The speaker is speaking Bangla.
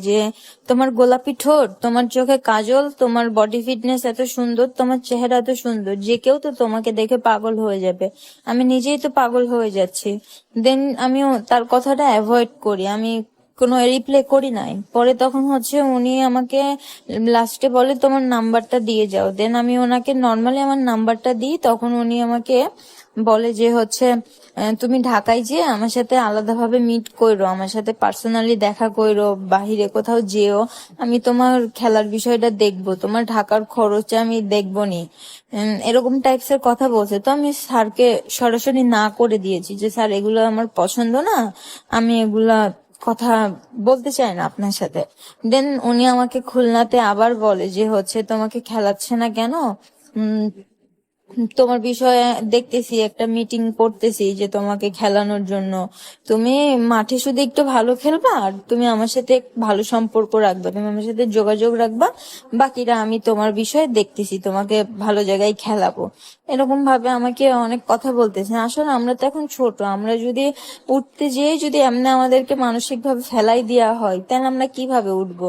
যে তোমার গোলাপি ঠোঁট, তোমার চোখে কাজল, তোমার বডি ফিটনেস এত সুন্দর, তোমার চেহারা এত সুন্দর, যে কেউ তো তোমাকে দেখে পাগল হয়ে যাবে। আমি নিজেই তো পাগল হয়ে যাচ্ছি। দেন আমি তার কথাটা অ্যাভয়েড করি। আমি কোনো রিপ্লাই করি নাই। পরে তখন হচ্ছে উনি আমাকে লাস্টে বলে, তোমার নাম্বারটা দিয়ে যাও। দেন আমি ওনাকে নর্মালি আমার নাম্বারটা দিই, তখন উনি আমাকে বলে যে হচ্ছে তুমি ঢাকায় যে আমার সাথে আলাদাভাবে মিট কইরো, আমার সাথে পার্সোনালি দেখা কইরো, বাহিরে কোথাও যেও। আমি তোমার খেলার বিষয়টা দেখব, তোমার ঢাকার খরচ আমি দেখব নি এরকম টাইপস এর কথা বলছে। তো আমি স্যারকে সরাসরি না করে দিয়েছি যে, স্যার, এগুলো আমার পছন্দ না। আমি এগুলা কথা বলতে চাই না আপনার সাথে। দেন উনি আমাকে খুলনাতে আবার বলে যে, হচ্ছে তোমাকে খেলাচ্ছে না কেন? তোমার বিষয়ে দেখতেছি, একটা মিটিং করতেছি যে তোমাকে খেলানোর জন্য। তুমি মাঠে শুধু একটু ভালো খেলবা আর তুমি আমার সাথে ভালো সম্পর্ক রাখবা। তুমি আমার সাথে যোগাযোগ রাখবা। বাকিরা আমি তোমার বিষয়ে দেখতেছি, তোমাকে ভালো জায়গায় খেলাবো। এরকম ভাবে আমাকে অনেক কথা বলতেছে। আসলে আমরা তো এখন ছোট, আমরা যদি উঠতে যেয়ে যদি এমনি আমাদেরকে মানসিক ভাবে ফেলাই দেওয়া হয়, তাহলে আমরা কীভাবে উঠবো?